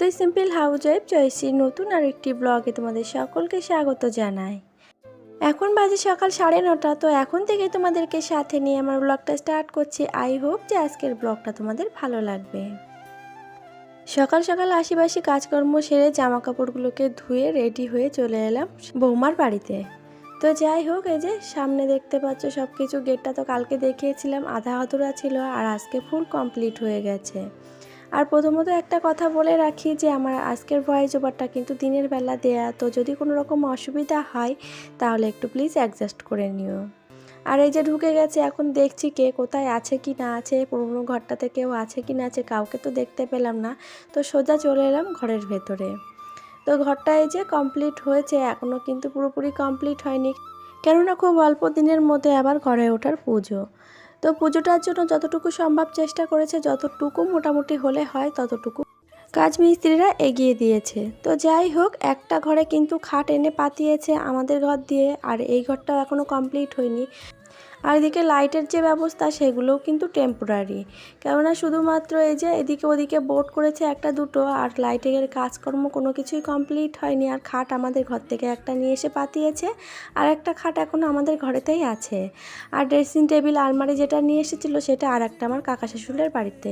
তো simple house wife জয়শ্রীর নতুন আর একটি ব্লগে তোমাদের সকলকে স্বাগত জানাই। এখন বাজে সকাল সাড়ে নটা, তো এখন থেকে তোমাদেরকে সাথে নিয়ে আমার ব্লগটা স্টার্ট করছি। আই হোপ যে আজকের ব্লগটা তোমাদের ভালো লাগবে। সকাল সকাল আশিবাসি কাজকর্ম সেরে জামা কাপড়গুলোকে ধুয়ে রেডি হয়ে চলে এলাম বৌমার বাড়িতে। তো যাই হোক, এই যে সামনে দেখতে পাচ্ছ সব কিছু গেটটা তো কালকে দেখিয়েছিলাম আধা আধুরা ছিল আর আজকে ফুল কমপ্লিট হয়ে গেছে। আর প্রথমত একটা কথা বলে রাখি যে আমার আজকের ভয়েস ওভারটা কিন্তু দিনের বেলা দেয়া। তো যদি কোনো রকম অসুবিধা হয়, তাহলে একটু প্লিজ অ্যাডজাস্ট করে নিও। আর এই যে ঢুকে গেছে, এখন দেখছি কে কোথায় আছে কি না আছে, পুরোনো ঘরটাতে কেউ আছে কি না আছে, কাউকে তো দেখতে পেলাম না। তো সোজা চলে এলাম ঘরের ভেতরে। তো ঘরটা এই যে কমপ্লিট হয়েছে এখনও কিন্তু পুরোপুরি কমপ্লিট হয়নি। কেননা খুব অল্প দিনের মধ্যে আবার ঘরে ওঠার পুজো। তো পুজোটার জন্য যতটুকু সম্ভব চেষ্টা করেছে, যতটুকু মোটামুটি হলে হয় ততটুকু কাজ মিস্ত্রিরা এগিয়ে দিয়েছে। তো যাই হোক, একটা ঘরে কিন্তু খাট এনে পাতিয়েছে আমাদের ঘর দিয়ে, আর এই ঘরটাও এখনও কমপ্লিট হয়নি। আর এদিকে লাইটের যে ব্যবস্থা, সেগুলোও কিন্তু টেম্পোরারি কেননা শুধুমাত্র এই যে এদিকে ওদিকে বোর্ড করেছে একটা দুটো, আর লাইটের কাজকর্ম কোনো কিছুই কমপ্লিট হয়নি। আর খাট আমাদের ঘর থেকে একটা নিয়ে এসে পাতিয়েছে, আর একটা খাট এখনও আমাদের ঘরেতেই আছে। আর ড্রেসিং টেবিল আলমারি যেটা নিয়ে এসেছিল, সেটা আর একটা আমার কাকা শ্বশুরের বাড়িতে।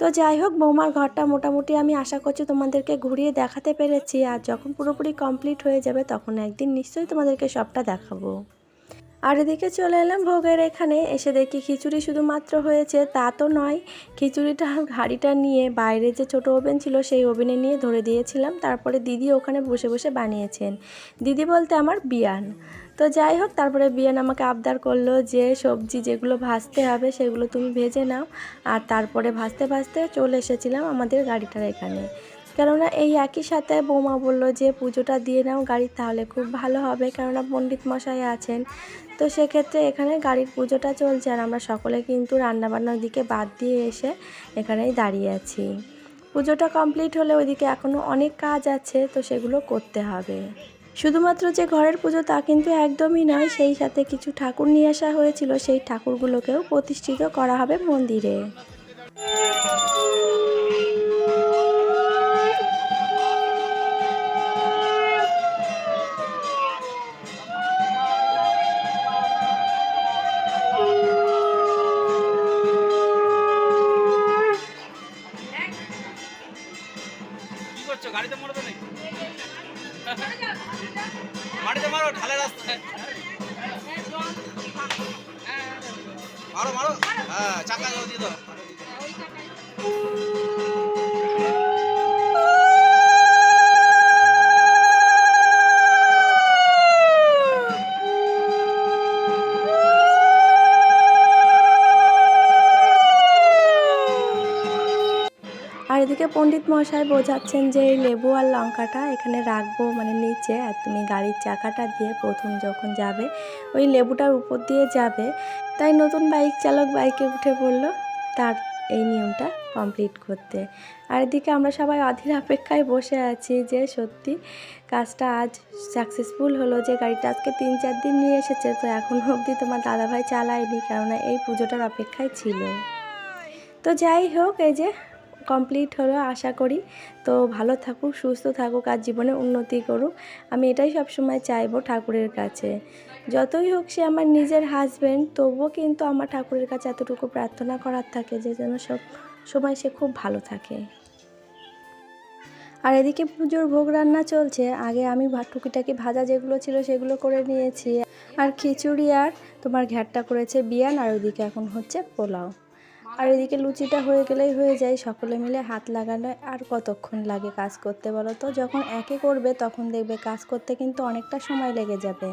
তো যাই হোক, বৌমার ঘরটা মোটামুটি আমি আশা করছি তোমাদেরকে ঘুরিয়ে দেখাতে পেরেছি, আর যখন পুরোপুরি কমপ্লিট হয়ে যাবে, তখন একদিন নিশ্চয়ই তোমাদেরকে সবটা দেখাবো। আর এদিকে চলে এলাম ভোগের এখানে। এসে দেখি খিচুড়ি শুধুমাত্র হয়েছে, তা তো নয়। খিচুড়িটা, হাঁড়িটা নিয়ে বাইরে যে ছোট ওভেন ছিল সেই ওভেনে নিয়ে ধরে দিয়েছিলাম। তারপরে দিদি ওখানে বসে বসে বানিয়েছেন। দিদি বলতে আমার বিয়ান। তো যাই হোক, তারপরে বিয়ান আমাকে আবদার করল যে সবজি যেগুলো ভাজতে হবে সেগুলো তুমি ভেজে নাও। আর তারপরে ভাজতে ভাজতে চলে এসেছিলাম আমাদের গাড়িটার এখানে। কেননা এই একই সাথে বৌমা বলল যে, পুজোটা দিয়ে নাও গাড়ি, তাহলে খুব ভালো হবে। কেননা পণ্ডিত মশাই আছেন। তো সেক্ষেত্রে এখানে গাড়ির পুজোটা চলছে আর আমরা সকলে কিন্তু রান্নাবান্নার দিকে বাদ দিয়ে এসে এখানেই দাঁড়িয়ে আছি। পুজোটা কমপ্লিট হলে ওইদিকে এখনও অনেক কাজ আছে, তো সেগুলো করতে হবে। শুধুমাত্র যে ঘরের পুজো তা কিন্তু একদমই নয়, সেই সাথে কিছু ঠাকুর নিয়ে আসা হয়েছিল, সেই ঠাকুরগুলোকেও প্রতিষ্ঠিত করা হবে মন্দিরে। করছ? গাড়িতে মরবে নাকি মাটিতে মারো ঢালে রাস্তায়। মারো মারো। হ্যাঁ চাকা দিয়ে দাও। এদিকে পণ্ডিত মশাই বোঝাচ্ছেন যে এই লেবু আর লঙ্কাটা এখানে রাখব মানে নিচে আর তুমি গাড়ির চাকাটা দিয়ে প্রথম যখন যাবে, ওই লেবুটার উপর দিয়ে যাবে। তাই নতুন বাইক চালক বাইকে উঠে পড়ল তার এই নিয়মটা কমপ্লিট করতে। আর এদিকে আমরা সবাই অধীর অপেক্ষায় বসে আছি যে সত্যি কাজটা আজ সাকসেসফুল হলো, যে গাড়িটা আজকে তিন চার দিন নিয়ে এসেছে, তো এখনও অবধি তোমার দাদাভাই চালায়নি, কেননা এই পুজোটার অপেক্ষায় ছিল। তো যাই হোক, এই যে কমপ্লিট হলো, আশা করি। তো ভালো থাকুক, সুস্থ থাকুক, আর জীবনে উন্নতি করুক। আমি এটাই সবসময় চাইব ঠাকুরের কাছে। যতই হোক সে আমার নিজের হাজব্যান্ড তবুও কিন্তু আমার ঠাকুরের কাছে এতটুকু প্রার্থনা করার থাকে যে যেন সব সময় সে খুব ভালো থাকে। আর এদিকে পুজোর ভোগ রান্না চলছে। আগে আমি টুকিটাকি ভাজা যেগুলো ছিল সেগুলো করে নিয়েছি। আর খিচুড়ি আর তোমার ঘ্যাটটা করেছে বিয়ান, আর ওইদিকে এখন হচ্ছে পোলাও। আর এদিকে লুচিটা হয়ে গেলেই হয়ে যায়। সকলে মিলে হাত লাগানো আর কতক্ষণ লাগে কাজ করতে বলো তো? যখন একে করবে তখন দেখবে কাজ করতে কিন্তু অনেকটা সময় লেগে যাবে।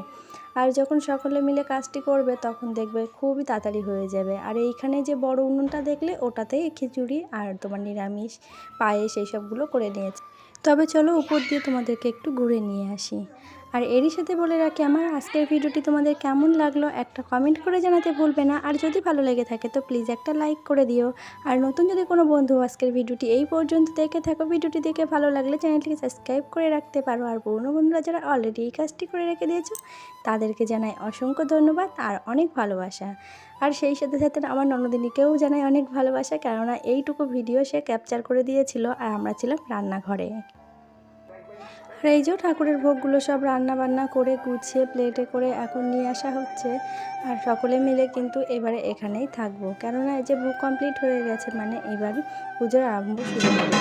আর যখন সকলে মিলে কাজটি করবে তখন দেখবে খুবই তাড়াতাড়ি হয়ে যাবে। আর এইখানে যে বড় উনুনটা দেখলে ওটাতেই খিচুড়ি আর তোমার নিরামিষ, পায়েস এই সবগুলো করে নিয়েছে। তবে চলো উপর দিয়ে তোমাদেরকে একটু ঘুরে নিয়ে আসি। আর এরই সাথে বলে রাখি, আমার আজকের ভিডিওটি তোমাদের কেমন লাগল একটা কমেন্ট করে জানাতে ভুলবে না। আর যদি ভালো লেগে থাকে, তো প্লিজ একটা লাইক করে দিও। আর নতুন যদি কোনো বন্ধু আজকের ভিডিওটি এই পর্যন্ত দেখে থাকো, ভিডিওটি দেখে ভালো লাগলে চ্যানেলটিকে সাবস্ক্রাইব করে রাখতে পারো। আর পুরনো বন্ধুরা যারা অলরেডি এই কাজটি করে রেখে দিয়েছ, তাদেরকে জানাই অসংখ্য ধন্যবাদ আর অনেক ভালোবাসা। আর সেই সাথে সাথে আমার ননদিনীকেও জানাই অনেক ভালোবাসা, কেননা এইটুকু ভিডিও সে ক্যাপচার করে দিয়েছিল, আর আমরা ছিলাম রান্নাঘরে। আর এই যে ঠাকুরের ভোগগুলো সব রান্না বান্না করে গুছিয়ে প্লেটে করে এখন নিয়ে আসা হচ্ছে। আর সকলে মিলে কিন্তু এবারে এখানেই থাকব। কেননা এই যে ভোগ কমপ্লিট হয়ে গেছে মানে এবার পুজোর আরম্ভ শুরু হবে।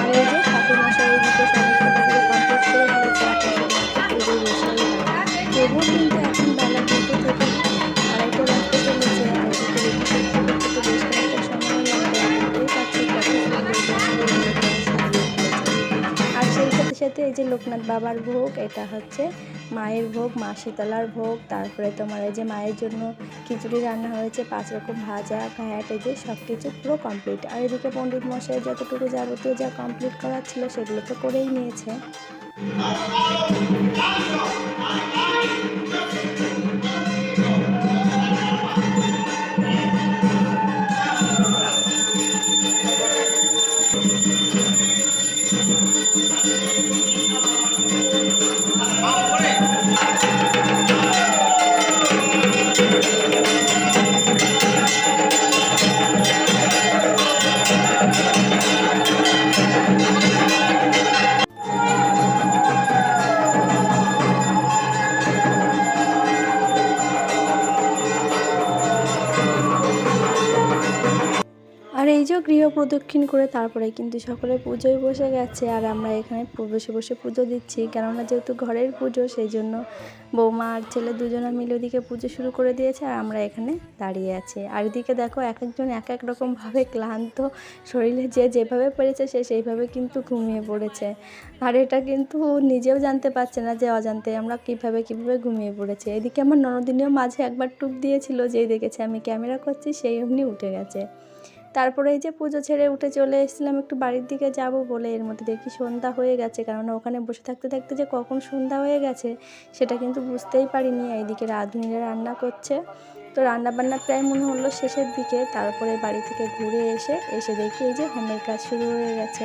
আর এই যে ঠাকুর মশাই সমস্ত কমপ্লিট করে তবুও কিন্তু এখন বেলা দুটো লোকনাথ বাবার ভোগ, এটা হচ্ছে মায়ের ভোগ, মা শীতলার ভোগ, তারপরে তোমার এই যে মায়ের জন্য খিচুড়ি রান্না হয়েছে, পাঁচ রকম ভাজা, ঘ্যাট, এই যে সব কিছু পুরো কমপ্লিট আর এদিকে পণ্ডিত মশাই যতটুকু যাবতীয় যা কমপ্লিট করার ছিল সেগুলো তো করেই নিয়েছে। যে গৃহ প্রদক্ষিণ করে তারপরে কিন্তু সকলে পুজোয় বসে গেছে আর আমরা এখানে বসে বসে পুজো দিচ্ছি। কেননা যেহেতু ঘরের পুজো, সেই জন্য বৌমা আর ছেলে দুজনে মিলে ওদিকে পুজো শুরু করে দিয়েছে আর আমরা এখানে দাঁড়িয়ে আছি। আর এদিকে দেখো এক একজন এক এক রকমভাবে ক্লান্ত শরীরে যে যেভাবে পেরেছে সে সেইভাবে কিন্তু ঘুমিয়ে পড়েছে। আর এটা কিন্তু নিজেও জানতে পারছে না যে অজান্তে আমরা কীভাবে কীভাবে ঘুমিয়ে পড়েছে। এদিকে আমার ননদিনীও মাঝে একবার টুক দিয়েছিল, যেই দেখেছে আমি ক্যামেরা করছি, সেই অমনি উঠে গেছে। তারপরে এই যে পুজো ছেড়ে উঠে চলে এসেছিলাম, একটু বাড়ির দিকে যাব বলে এর মধ্যে দেখি সন্ধ্যা হয়ে গেছে? কারণ ওখানে বসে থাকতে থাকতে যে কখন সন্ধ্যা হয়ে গেছে, সেটা কিন্তু বুঝতেই পারিনি। এইদিকে রাঁধুনিরা রান্না করছে। তো রান্না বান্না প্রায় মনে হলো শেষের দিকে। তারপরে বাড়ি থেকে ঘুরে এসে এসে দেখি এই যে হোমের কাজ শুরু হয়ে গেছে।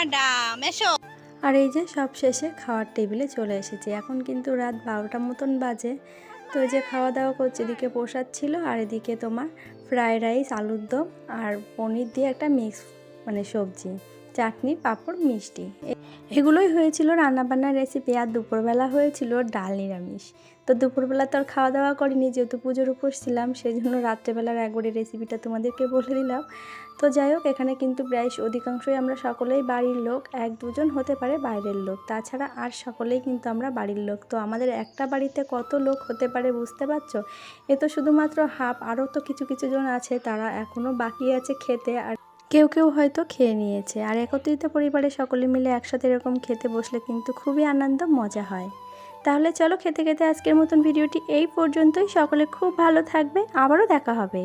ম্যাডাম, এসো। আর এই যে সব শেষে খাওয়ার টেবিলে চলে এসেছি। এখন কিন্তু রাত বারোটার মতন বাজে। তো যে খাওয়া দাওয়া করছে, এদিকে প্রসাদ ছিল আর এদিকে তোমার ফ্রায়েড রাইস, আলুর দম আর পনির দিয়ে একটা মিক্স মানে সবজি। চাটনি, পাঁপড়, মিষ্টি। এগুলোই হয়েছিল রান্নাবান্নার রেসিপি আর দুপুরবেলা হয়েছিল ডাল নিরামিষ। তো দুপুরবেলা তো আর খাওয়া দাওয়া করিনি, যেহেতু পুজোর উপোস ছিলাম সেই জন্য রাত্রেবেলার একবারে রেসিপিটা তোমাদেরকে বলে দিলাম। তো যাই হোক, এখানে কিন্তু প্রায় অধিকাংশই আমরা সকলেই বাড়ির লোক, এক দুজন হতে পারে বাইরের লোক। তাছাড়া আর সকলেই কিন্তু আমরা বাড়ির লোক। তো আমাদের একটা বাড়িতে কত লোক হতে পারে বুঝতে পারছ? এ তো শুধুমাত্র হাফ, আরও তো কিছু কিছু জন আছে, তারা এখনও বাকি আছে খেতে। আর কেউ কেউ হয়তো খেয়ে নিয়েছে। আর একত্রিত পরিবারে সকলে মিলে একসাথে এরকম খেতে বসলে কিন্তু খুবই আনন্দ, মজা হয়। তাহলে চলো খেতে খেতে আজকের মতন ভিডিওটি এই পর্যন্তই। সকলে খুব ভালো থাকবে। আবারও দেখা হবে।